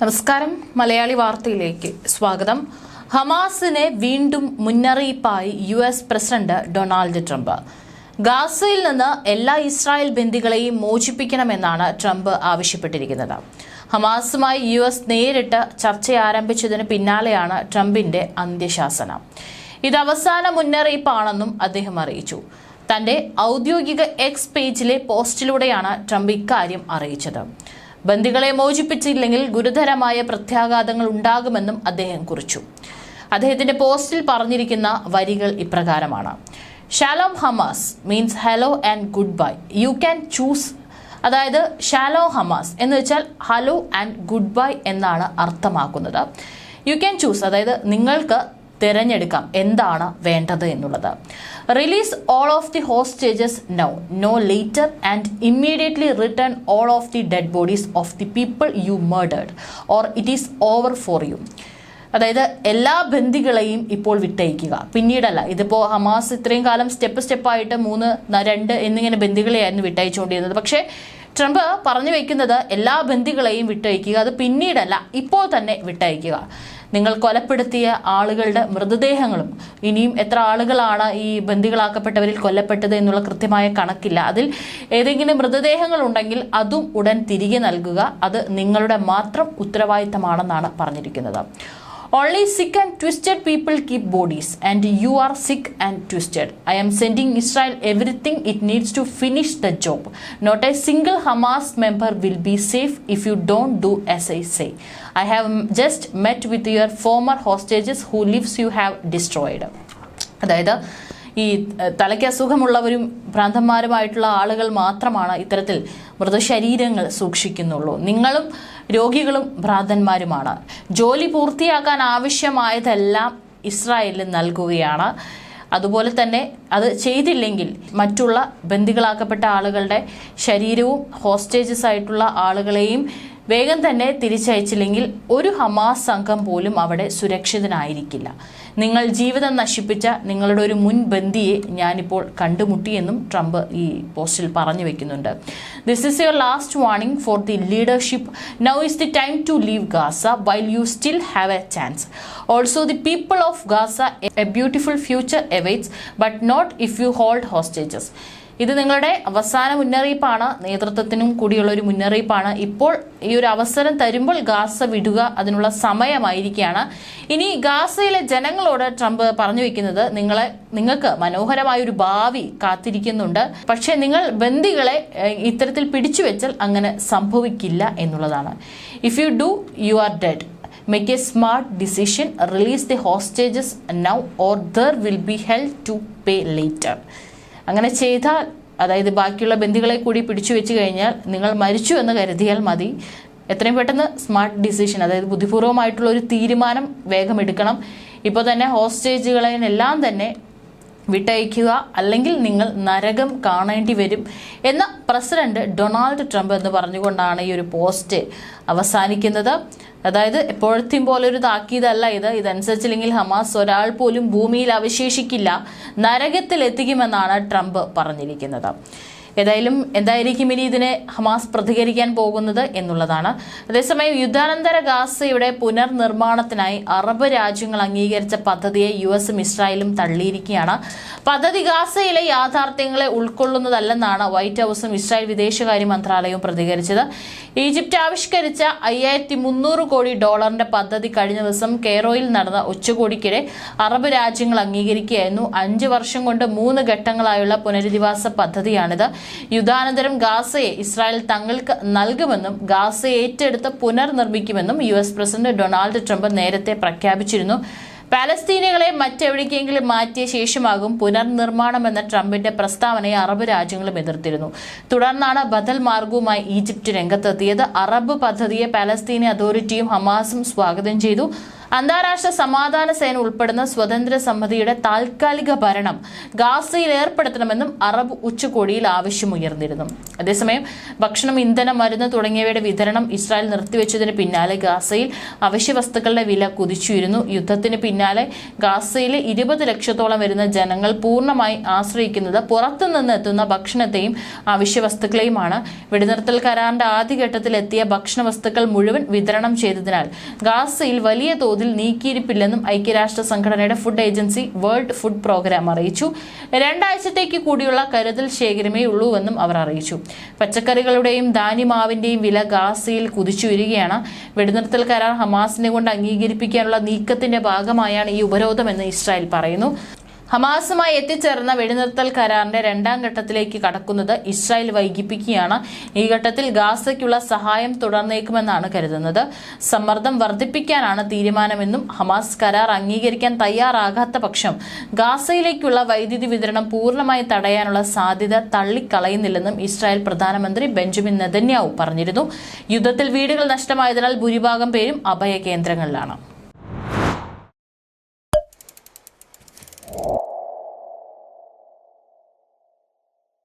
നമസ്കാരം. മലയാളി വാർത്തയിലേക്ക് സ്വാഗതം. ഹമാസിനെ വീണ്ടും മുന്നറിയിപ്പായി U S president Donald Trump. ഗാസയിൽ നിന്ന് എല്ലാ ഇസ്രായേൽ ബന്ദികളെയും മോചിപ്പിക്കണമെന്നാണ് ട്രംപ് ആവശ്യപ്പെട്ടിരിക്കുന്നത്. ഹമാസുമായി യു എസ് നേരിട്ട് ചർച്ച ആരംഭിച്ചതിന് പിന്നാലെയാണ് ട്രംപിന്റെ അന്ത്യശാസനം. ഇത് അവസാന മുന്നറിയിപ്പാണെന്നും അദ്ദേഹം അറിയിച്ചു. തന്റെ ഔദ്യോഗിക എക്സ് പേജിലെ പോസ്റ്റിലൂടെയാണ് ട്രംപ് ഇക്കാര്യം അറിയിച്ചത്. ബന്ദികളെ മോചിപ്പിച്ചില്ലെങ്കിൽ ഗുരുതരമായ പ്രത്യാഘാതങ്ങൾ ഉണ്ടാകുമെന്നും അദ്ദേഹം കുറിച്ചു. അദ്ദേഹത്തിന്റെ പോസ്റ്റിൽ പറഞ്ഞിരിക്കുന്ന വരികൾ ഇപ്രകാരമാണ്. Shalom Hamas means hello and goodbye you can choose അതായത് ഷാലോ ഹമാസ് എന്ന് വെച്ചാൽ ഹലോ ആൻഡ് ഗുഡ് ബൈ എന്നാണ് അർത്ഥമാക്കുന്നത്. യു ക്യാൻ ചൂസ് അതായത് നിങ്ങൾക്ക് തിരഞ്ഞെടുക്കാം. എന്താണ് വേണ്ടത് എന്നുള്ളത്. Release all of the hostages now no later and immediately return all of the dead bodies of the people you murdered or it is over for you അതായത് എല്ലാ ബന്ധികളെയും ഇപ്പോൾ വിട്ടയക്കുക. പിന്നീടല്ല ഇതിപ്പോൾ ഹമാസ് ഇത്രയും കാലം സ്റ്റെപ്പ് സ്റ്റെപ്പായിട്ട് മൂന്ന് രണ്ട് എന്നിങ്ങനെ ബന്ദികളെയായിരുന്നു വിട്ടയച്ചുകൊണ്ടിരുന്നത്. പക്ഷേ ട്രംപ് പറഞ്ഞു വയ്ക്കുന്നത് എല്ലാ ബന്ധികളെയും വിട്ടയക്കുക. അത് പിന്നീടല്ല ഇപ്പോൾ തന്നെ വിട്ടയക്കുക. നിങ്ങൾ കൊലപ്പെടുത്തിയ ആളുകളുടെ മൃതദേഹങ്ങളും ഇനിയും എത്ര ആളുകളാണ് ഈ ബന്ദികളാക്കപ്പെട്ടവരിൽ കൊല്ലപ്പെട്ടത് എന്നുള്ള കൃത്യമായ കണക്കില്ല. അതിൽ ഏതെങ്കിലും മൃതദേഹങ്ങൾ ഉണ്ടെങ്കിൽ അതും ഉടൻ തിരികെ നൽകുക. അത് നിങ്ങളുടെ മാത്രം ഉത്തരവാദിത്തമാണെന്നാണ് പറഞ്ഞിരിക്കുന്നത്. Only sick and twisted people keep bodies and you are sick and twisted I'm sending Israel everything it needs to finish the job not a single Hamas member will be safe if you don't do as I say I have just met with your former hostages who lives you have destroyed അതായത് ഈ തലയ്ക്ക് അസുഖമുള്ളവരും ഭ്രാന്തന്മാരുമായിട്ടുള്ള ആളുകൾ മാത്രമാണ് ഇത്തരത്തിൽ മൃതശരീരങ്ങൾ സൂക്ഷിക്കുന്നുള്ളൂ. നിങ്ങളും രോഗികളും ഭ്രാന്തന്മാരുമാണ്. ജോലി പൂർത്തിയാക്കാൻ ആവശ്യമായതെല്ലാം ഇസ്രായേലിൽ നൽകുകയാണ്. അതുപോലെ തന്നെ അത് ചെയ്തില്ലെങ്കിൽ മറ്റുള്ള ബന്ദികളാക്കപ്പെട്ട ആളുകളുടെ ശരീരവും ഹോസ്റ്റേജസ് ആയിട്ടുള്ള ആളുകളെയും വേഗം തന്നെ തിരിച്ചയച്ചില്ലെങ്കിൽ ഒരു ഹമാസ് സംഘം പോലും അവിടെ സുരക്ഷിതനായിരിക്കില്ല. നിങ്ങൾ ജീവിതം നശിപ്പിച്ച നിങ്ങളുടെ ഒരു മുൻ ബന്ധിയെ ഞാനിപ്പോൾ കണ്ടുമുട്ടിയെന്നും ട്രംപ് ഈ പോസ്റ്റിൽ പറഞ്ഞു വെക്കുന്നുണ്ട്. This is your last warning for the leadership now is the time to leave Gaza while you still have a chance also the people of Gaza a beautiful future awaits but not if you hold hostages ഇത് നിങ്ങളുടെ അവസാന മുന്നറിയിപ്പാണ്. നേതൃത്വത്തിനും കൂടിയുള്ള ഒരു മുന്നറിയിപ്പാണ്. ഇപ്പോൾ ഈ ഒരു അവസരം തരുമ്പോൾ ഗാസ വിടുക അതിനുള്ള സമയമായിരിക്കുകയാണ്. ഇനി ഗാസയിലെ ജനങ്ങളോട് ട്രംപ് പറഞ്ഞു വെക്കുന്നത് നിങ്ങളെ നിങ്ങൾക്ക് മനോഹരമായ ഒരു ഭാവി കാത്തിരിക്കുന്നുണ്ട്. പക്ഷേ നിങ്ങൾ ബന്ദികളെ ഇത്തരത്തിൽ പിടിച്ചു വെച്ചാൽ അങ്ങനെ സംഭവിക്കില്ല എന്നുള്ളതാണ്. If you do you are dead make a smart decision release the hostages now or there will be held to pay later അങ്ങനെ ചെയ്താൽ അതായത് ബാക്കിയുള്ള ബന്ധുക്കളെ കൂടി പിടിച്ചു വെച്ച് കഴിഞ്ഞാൽ നിങ്ങൾ മരിച്ചു എന്ന് കരുതിയാൽ മതി. എത്രയും പെട്ടെന്ന് സ്മാർട്ട് ഡിസിഷൻ അതായത് ബുദ്ധിപൂർവമായിട്ടുള്ള ഒരു തീരുമാനം വേഗം എടുക്കണം. ഇപ്പോൾ തന്നെ ഹോസ്റ്റേജുകളെല്ലാം തന്നെ വിട്ടയക്കുക അല്ലെങ്കിൽ നിങ്ങൾ നരകം കാണേണ്ടി വരും എന്ന പ്രസിഡന്റ് ഡൊണാൾഡ് ട്രംപ് എന്ന് പറഞ്ഞുകൊണ്ടാണ് ഈ ഒരു പോസ്റ്റ് അവസാനിക്കുന്നത്. അതായത് എപ്പോഴത്തെയും പോലെ ഒരു താക്കീതല്ല ഇത്. ഇതനുസരിച്ചില്ലെങ്കിൽ ഹമാസ് ഒരാൾ പോലും ഭൂമിയിൽ അവശേഷിക്കില്ല. നരകത്തിൽ എത്തിക്കുമെന്നാണ് ട്രംപ് പറഞ്ഞിരിക്കുന്നത്. ഏതായാലും എന്തായിരിക്കും ഇനി ഇതിനെ ഹമാസ് പ്രതികരിക്കാൻ പോകുന്നത് എന്നുള്ളതാണ്. അതേസമയം യുദ്ധാനന്തര ഗാസയുടെ പുനർനിർമ്മാണത്തിനായി അറബ് രാജ്യങ്ങൾ അംഗീകരിച്ച പദ്ധതിയെ യു എസും ഇസ്രായേലും തള്ളിയിരിക്കുകയാണ്. പദ്ധതി ഗാസയിലെ യാഥാർത്ഥ്യങ്ങളെ ഉൾക്കൊള്ളുന്നതല്ലെന്നാണ് വൈറ്റ് ഹൗസും ഇസ്രായേൽ വിദേശകാര്യ മന്ത്രാലയവും പ്രതികരിച്ചത്. ഈജിപ്റ്റ് ആവിഷ്കരിച്ച അയ്യായിരത്തി മുന്നൂറ് കോടി ഡോളറിന്റെ പദ്ധതി കഴിഞ്ഞ ദിവസം കേറോയിൽ നടന്ന ഉച്ചകോടിക്കിടെ അറബ് രാജ്യങ്ങൾ അംഗീകരിക്കുകയായിരുന്നു. അഞ്ച് വർഷം കൊണ്ട് മൂന്ന് ഘട്ടങ്ങളായുള്ള പുനരധിവാസ പദ്ധതിയാണിത്. യുദ്ധാനന്തരം ഗാസയെ ഇസ്രായേൽ തങ്ങൾക്ക് നൽകുമെന്നും ഗാസയെ ഏറ്റെടുത്ത് പുനർനിർമ്മിക്കുമെന്നും U S president Donald Trump നേരത്തെ പ്രഖ്യാപിച്ചിരുന്നു. പാലസ്തീനികളെ മറ്റെവിടേക്കെങ്കിലും മാറ്റിയ ശേഷമാകും പുനർനിർമ്മാണം എന്ന ട്രംപിന്റെ പ്രസ്താവനയെ അറബ് രാജ്യങ്ങളും എതിർത്തിരുന്നു. തുടർന്നാണ് ബദൽ മാർഗവുമായി ഈജിപ്റ്റ് രംഗത്തെത്തിയത്. അറബ് പദ്ധതിയെ പാലസ്തീനി അതോറിറ്റിയും ഹമാസും സ്വാഗതം ചെയ്തു. അന്താരാഷ്ട്ര സമാധാന സേന ഉൾപ്പെടുന്ന സ്വതന്ത്ര സമിതിയുടെ താൽക്കാലിക ഭരണം ഗാസയിൽ ഏർപ്പെടുത്തണമെന്നും അറബ് ഉച്ചകോടിയിൽ ആവശ്യമുയർന്നിരുന്നു. അതേസമയം ഭക്ഷണം ഇന്ധനം മരുന്ന് തുടങ്ങിയവയുടെ വിതരണം ഇസ്രായേൽ നിർത്തിവെച്ചതിന് പിന്നാലെ ഗാസയിൽ അവശ്യ വസ്തുക്കളുടെ വില കുതിച്ചുയരുന്നു. യുദ്ധത്തിന് പിന്നാലെ ഗാസയിലെ ഇരുപത് ലക്ഷത്തോളം വരുന്ന ജനങ്ങൾ പൂർണമായി ആശ്രയിക്കുന്നത് പുറത്തുനിന്ന് എത്തുന്ന ഭക്ഷണത്തെയും അവശ്യ വസ്തുക്കളെയുമാണ് വെടിനിർത്തൽ കരാറിന്റെ ആദ്യഘട്ടത്തിൽ എത്തിയ ഭക്ഷണ വസ്തുക്കൾ മുഴുവൻ വിതരണം ചെയ്തതിനാൽ ഗാസയിൽ വലിയ തോതിൽ നീക്കിയിരിപ്പില്ലെന്നും ഐക്യരാഷ്ട്ര സംഘടനയുടെ food agency world food programme അറിയിച്ചു. രണ്ടാഴ്ചത്തേക്ക് കൂടിയുള്ള കരുതൽ ശേഖരമേ ഉള്ളൂവെന്നും അവർ അറിയിച്ചു. പച്ചക്കറികളുടെയും ധാന്യമാവിന്റെയും വില ഗാസയിൽ കുതിച്ചുയരുകയാണ്. വെടിനിർത്തൽ കരാർ ഹമാസിനെ കൊണ്ട് അംഗീകരിപ്പിക്കാനുള്ള നീക്കത്തിന്റെ ഭാഗമായാണ് ഈ ഉപരോധമെന്ന് ഇസ്രായേൽ പറയുന്നു. ഹമാസുമായി എത്തിച്ചേർന്ന വെടിനിർത്തൽ കരാറിന്റെ രണ്ടാം ഘട്ടത്തിലേക്ക് കടക്കുന്നത് ഇസ്രായേൽ വൈകിപ്പിക്കുകയാണ്. ഈ ഘട്ടത്തിൽ ഗാസയ്ക്കുള്ള സഹായം തുടർന്നേക്കുമെന്നാണ് കരുതുന്നത്. സമ്മർദ്ദം വർദ്ധിപ്പിക്കാനാണ് തീരുമാനമെന്നും ഹമാസ് കരാർ അംഗീകരിക്കാൻ തയ്യാറാകാത്ത പക്ഷം ഗാസയിലേക്കുള്ള വൈദ്യുതി വിതരണം പൂർണമായി തടയാനുള്ള സാധ്യത തള്ളിക്കളയുന്നില്ലെന്നും ഇസ്രായേൽ പ്രധാനമന്ത്രി ബെഞ്ചമിൻ നെതന്യാവു പറഞ്ഞിരുന്നു. യുദ്ധത്തിൽ വീടുകൾ നഷ്ടമായതിനാൽ ഭൂരിഭാഗം പേരും അഭയ കേന്ദ്രങ്ങളിലാണ്